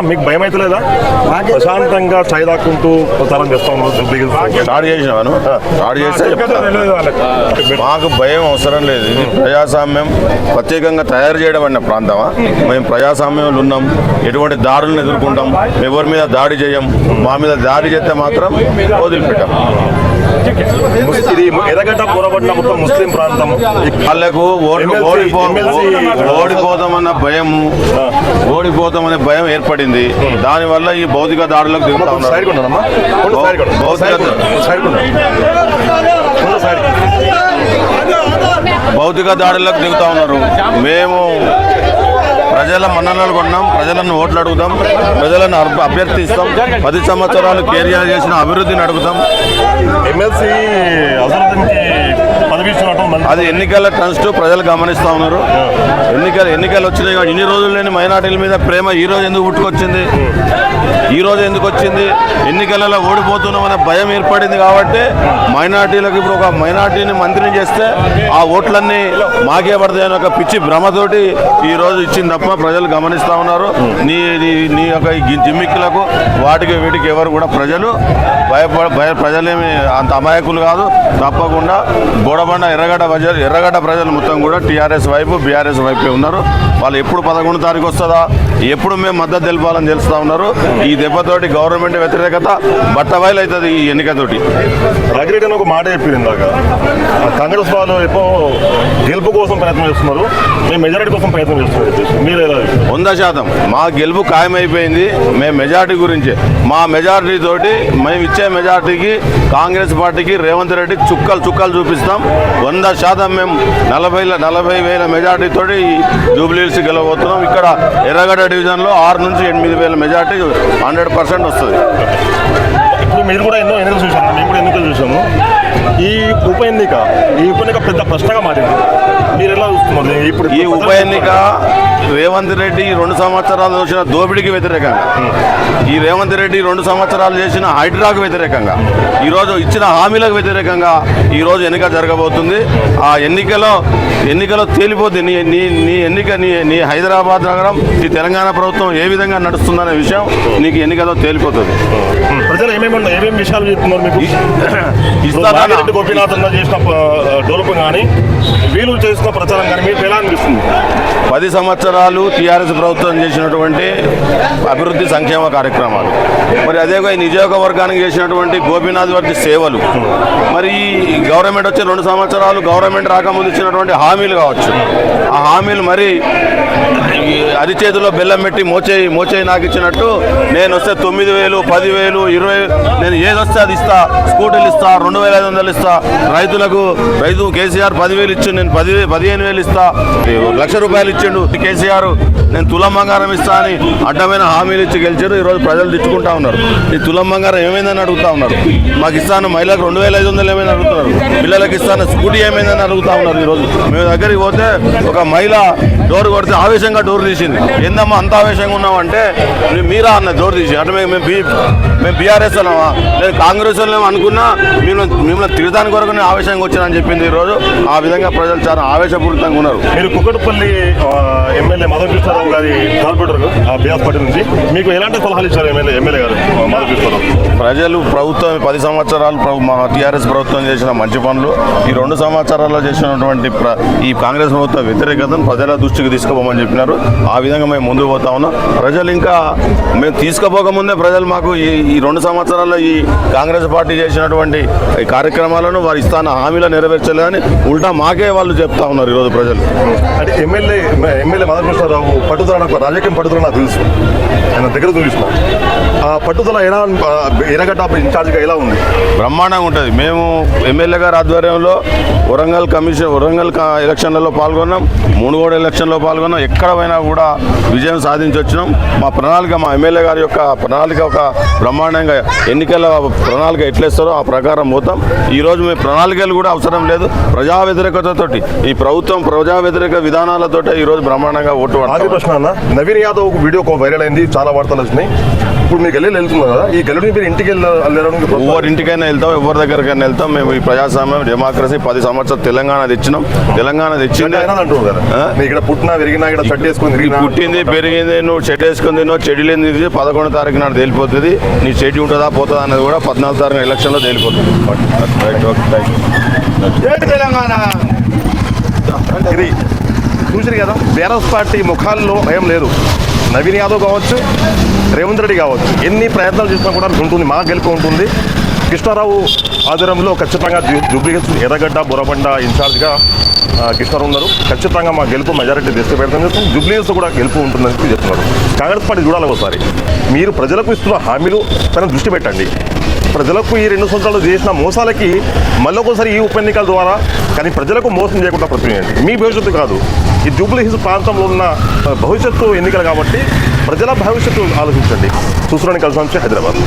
అన్న మీకు భయం అయితే లేదా ప్రశాంతంగా ఛాయ్ దాక్కుంటూ ప్రచారం చేస్తా స్టార్ట్ చేసినాను స్టార్ట్ చేస్తే. మాకు భయం అవసరం లేదు. ఇది ప్రజాస్వామ్యం ప్రత్యేకంగా తయారు చేయడం అన్న ప్రాంతమా? మేము ప్రజాస్వామ్యంలో ఉన్నాం. ఎటువంటి దాడులను ఎదుర్కొంటాం? ఎవరి మీద దాడి చేయం? మా మీద దాడి చేస్తే మాత్రం వదిలిపెట్టాం. ఇది ఎర్రగడ్డ పూరబడిన మొత్తం ముస్లిం ప్రాంతం వాళ్ళకు ఓడిపోతామన్న భయము ఓడిపోతామనే భయం ఏర్పడింది. దానివల్ల ఈ భౌతిక దాడులకు దిగుతా భౌతిక దాడులకు దిగుతా ఉన్నారు. మేము ప్రజల మన్ననలు కొన్నాం ప్రజలను ఓట్లు అడుగుతాం ప్రజలను అభ- అభ్యర్థిస్తాం. పది సంవత్సరాలు కేరియర్ చేసిన అభివృద్ధిని అడుగుతాం ఎమ్మెల్సీ పదవి ఇచ్చినట్టు అది ఎన్నికల ట్రస్ట్ ప్రజలు గమనిస్తూ ఉన్నారు. ఎన్నికలు ఎన్నికలు వచ్చినాయి ఇన్ని రోజులు లేని మైనార్టీల మీద ప్రేమ ఈ రోజు ఎందుకు పుట్టుకొచ్చింది? ఈ రోజు ఎందుకు వచ్చింది? ఎన్నికలలో ఓడిపోతున్నాం అనే భయం ఏర్పడింది కాబట్టి మైనార్టీలకు ఇప్పుడు ఒక మైనార్టీని మంత్రిని చేస్తే ఆ ఓట్లన్నీ మాకే పడతాయని ఒక పిచ్చి భ్రమతోటి ఈ రోజు ఇచ్చింది తప్ప ప్రజలు గమనిస్తూ ఉన్నారు. నీ నీ నీ యొక్క జిమ్మిక్కులకు వాటికి వీటికి ఎవరు కూడా ప్రజలు భయపడ భయ ప్రజలేమి అంత అమాయకులు కాదు. తప్పకుండా బోడబండ ఎర్రగడ్డ ప్రజలు ఎర్రగడ్డ ప్రజలు మొత్తం కూడా టీఆర్ఎస్ వైపు బీఆర్ఎస్ వైపే ఉన్నారు. వాళ్ళు ఎప్పుడు పదకొండు తారీఖు వస్తుందా? ఎప్పుడు మేము మద్దతు తెలిపాలని తెలుస్తూ ఉన్నారు. ఈ దెబ్బతోటి గవర్నమెంట్ వ్యతిరేకత బట్టబయలు అవుతుంది ఈ ఎన్నికతోటి. రగిరెడ్డి ఒక మాట చెప్పింది ఇందాక. కాంగ్రెస్ వాళ్ళు ఎప్పుడు గెలుపు కోసం ప్రయత్నం చేస్తున్నారు. మేము మెజారిటీ కోసం ప్రయత్నం చేస్తున్నారు. మీరు ఎలా? వంద శాతం. మా గెలుపు ఖాయమైపోయింది. మేము మెజార్టీ గురించి. మా మెజార్టీ తోటి మేము ఇచ్చే మెజార్టీకి కాంగ్రెస్ పార్టీకి రేవంత్ రెడ్డి చుక్కలు చుక్కలు చూపిస్తాం. వంద శాతం మేము నలభై నలభై వేల మెజార్టీ తోటి జూబ్లీహిల్స్ గెలవబోతున్నాం. ఇక్కడ ఎర్రగడ్డ డివిజన్లో ఆరు నుంచి ఎనిమిది వేల మెజార్టీ హండ్రెడ్ పర్సెంట్ వస్తుంది. ఇప్పుడు మీరు కూడా ఎన్నో ఎన్నికలు చూసాము మేము కూడా ఎన్నికలు చూసాము ఈ ఉప ఎన్నిక ఈ ఉప ఎన్నిక పెద్ద ప్రశ్నగా మారింది. మీరు ఎలా చూస్తున్నారు? ఇప్పుడు ఈ ఉప ఎన్నిక రేవంత్ రెడ్డి రెండు సంవత్సరాలు చేసిన దోపిడీకి వ్యతిరేకంగా. ఈ రేవంత్ రెడ్డి రెండు సంవత్సరాలు చేసిన హైడ్రాకు వ్యతిరేకంగా. ఈరోజు ఇచ్చిన హామీలకు వ్యతిరేకంగా ఈరోజు ఎన్నిక జరగబోతుంది. ఆ ఎన్నికలో ఎన్నికలో తేలిపోద్ది. నీ నీ నీ ఎన్నిక నీ నీ హైదరాబాద్ నగరం ఈ తెలంగాణ ప్రభుత్వం ఏ విధంగా నడుస్తుందనే విషయం నీకు ఎన్నికలో తేలిపోతుంది. ప్రజలు ఏమేమి ఉన్నాయి ఏమేమి విషయాలు చెప్తున్నారు మీకు? ఇస్తారా? నాగిరెడ్డి గోపీనాథ్ అన్న చేసిన డెవలప్ కానీ వీళ్ళు చేసిన ప్రచారం కానీ మీకు ఎలా అనిపిస్తుంది పది సంవత్సరాలు టీఆర్ఎస్ ప్రభుత్వం చేసినటువంటి అభివృద్ధి సంక్షేమ కార్యక్రమాలు. మరి అదే ఈ నియోజకవర్గానికి చేసినటువంటి గోపీనాథ్ వారి సేవలు. మరి ఈ గవర్నమెంట్ వచ్చి రెండు సంవత్సరాలు గవర్నమెంట్ రాకముందు ఇచ్చినటువంటి హామీలు కావచ్చు. ఆ హామీలు మరి అది చేతిలో బెల్లం పెట్టి మోచేయి మోచేయి నాకు ఇచ్చినట్టు నేను వస్తే తొమ్మిది వేలు పదివేలు ఇరవై నేను ఏది వస్తే అది ఇస్తా స్కూటీలు ఇస్తా రెండు వేల ఐదు వందలు ఇస్తా రైతులకు రైతు కేసీఆర్ పదివేలు ఇచ్చి నేను పది పదిహేను వేలు ఇస్తా లక్ష రూపాయలు ఇచ్చి గెలిచిండు కేసీఆర్ నేను తులం బంగారం ఇస్తా అని అడ్డమైన హామీలు ఇచ్చి గెలిచారు. ఈరోజు ప్రజలు తిట్టుకుంటా ఉన్నారు. ఈ తులం బంగారం ఏమైందని అడుగుతా ఉన్నారు. మాకు ఇస్తాను మహిళలకు రెండు వేల ఐదు వందలు ఏమైనా అడుగుతున్నారు. పిల్లలకు ఇస్తాను స్కూటీ ఏమైందని అడుగుతా ఉన్నారు ఈరోజు. మేము దగ్గరికి పోతే ఒక మహిళ డోర్ కొడితే ఆవేశంగా డోర్ తీసింది. ఏందమ్మా అంత ఆవేశంగా ఉన్నామంటే మీరా అన్న డోర్ తీసి అంటే మేము మేము బీ- మేము బీఆర్ఎస్ అన్నామా లేదు కాంగ్రెస్ వాళ్ళేమో అనుకున్నా మేము మిమ్మల్ని తిరగడానికి కొరకు నేను ఆవేశంగా వచ్చానని చెప్పింది ఈరోజు. ఆ విధంగా ప్రజలు చాలా ఆవేశపూరితంగా ఉన్నారు. మీరు కుక్కటపల్లి ఎమ్మెల్యే మదన్ కృష్ణారావు గారి కార్పొరేటర్ ఆ బియాస్ పార్టీ నుంచి మీకు ఎలాంటి సలహాలు ఇచ్చారు ఎమ్మెల్యే ఎమ్మెల్యే గారు మదన్ కృష్ణారావు ప్రజలు ప్రభుత్వం పది సంవత్సరాలు మా టీఆర్ఎస్ ప్రభుత్వం చేసిన మంచి పనులు. ఈ రెండు సంవత్సరాల్లో చేసినటువంటి ఈ కాంగ్రెస్ ప్రభుత్వ వ్యతిరేకతను ప్రజల దృష్టికి తీసుకుపోమని చెప్పినారు. ఆ విధంగా మేము ముందుకు పోతా ఉన్నాం. ప్రజలు ఇంకా మేము తీసుకుపోకముందే ప్రజలు మాకు ఈ ఈ రెండు సంవత్సరాల్లో ఈ కాంగ్రెస్ పార్టీ చేసినటువంటి కార్యక్రమాలను వారు ఇస్తాన హామీలు నెరవేర్చలేదని ఉల్టా మాకే వాళ్ళు చెప్తా ఉన్నారు ఈరోజు ప్రజలు. అంటే ఎమ్మెల్యే ఎమ్మెల్యే మదన్ పట్టుదల నాకు రాజకీయం పట్టుదల నాకు తెలుసు. ఆయన దగ్గర చూసిన ఆ పట్టుదల ఎలా ఆ, ఇన్ఛార్జ్గా ఎలా ఉంది? బ్రహ్మాండంగా ఉంటుంది. మేము ఎమ్మెల్యే గారి ఆధ్వర్యంలో వరంగల్ కమిషన్ వరంగల్ ఎలక్షన్లలో పాల్గొన్నాం. మూడుగోడ ఎలక్షన్లో పాల్గొన్నాం. ఎక్కడ పోయినా కూడా విజయం సాధించి వచ్చినాం మా ప్రణాళిక మా ఎమ్మెల్యే గారి యొక్క ప్రణాళిక ఒక బ్రహ్మాండంగా ఎన్నికల ప్రణాళిక ఎట్లేస్తారో ఆ ప్రకారం పోతాం. ఈరోజు మేము ప్రణాళికలు కూడా అవసరం లేదు. ప్రజా వ్యతిరేకతతోటి ఈ ప్రభుత్వం ప్రజా వ్యతిరేక విధానాలతో ఈరోజు బ్రహ్మాండంగా ఖచ్చితంగా ఓటు పడతాం. ప్రశ్న అన్న నవీన్ యాదవ్ ఒక వీడియో ఒక వైరల్ అయింది చాలా వార్తలు వచ్చినాయి. ఇప్పుడు మీ గల్లీలో వెళ్తున్నారు కదా ఈ గల్లీ మీరు ఇంటికి వెళ్ళడానికి ఎవరి ఇంటికైనా వెళ్తాం ఎవరి దగ్గరికైనా వెళ్తాం. మేము ఈ ప్రజాస్వామ్యం డెమోక్రసీ పది సంవత్సరాలు తెలంగాణ తెచ్చినాం. తెలంగాణ తెచ్చింది ఇక్కడ పుట్టినా విరిగినా ఇక్కడ ఈ తిరిగినా పుట్టింది పెరిగింది నువ్వు చెడు వేసుకుంది నువ్వు చెడిలేంది ఇది పదకొండు తారీఖు నాడు తేలిపోతుంది. నీ చెడి ఉంటుందా పోతుందా అనేది కూడా పద్నాలుగు తారీఖు ఎలక్షన్లో తేలిపోతుంది. Right okay right Telangana. ఇది చూసారు కదా బీఆర్ఎస్ పార్టీ ముఖాల్లో భయం లేదు. నవీన్ యాదవ్ కావచ్చు రేవంత్ రెడ్డి కావచ్చు ఎన్ని ప్రయత్నాలు చేసినా కూడా ఉంటుంది మా గెలుపు ఉంటుంది. కృష్ణారావు ఆధ్వర్యంలో ఖచ్చితంగా జు- జూబ్లీహిల్స్ ఎర్రగడ్డ బురబండ ఇన్ఛార్జ్గా ఆ, కృష్ణారావు ఉన్నారు. ఖచ్చితంగా మా గెలుపు మెజారిటీ తెస్తే పెడతాం చెప్తాం. జూబ్లీహిల్స్ కూడా గెలుపు ఉంటుందని చెప్పి చెప్తున్నారు. కాంగ్రెస్ పార్టీ చూడాలి ఒకసారి. మీరు ప్రజలకు ఇస్తున్న హామీలు పైన దృష్టి పెట్టండి. ప్రజలకు ఈ రెండు సంవత్సరాలు చేసిన మోసాలకి మళ్ళొకసారి ఈ ఉప ఎన్నికల ద్వారా కానీ ప్రజలకు మోసం చేయకుండా ప్రతినియండి మీ భవిష్యత్తు కాదు. ఈ జూబ్లీ హిల్స్ ప్రాంతంలో ఉన్న భవిష్యత్తు ఎన్నికలు కాబట్టి ప్రజల భవిష్యత్తు ఆలోచించండి. చూసుకోవడానికి కలిసి హైదరాబాద్.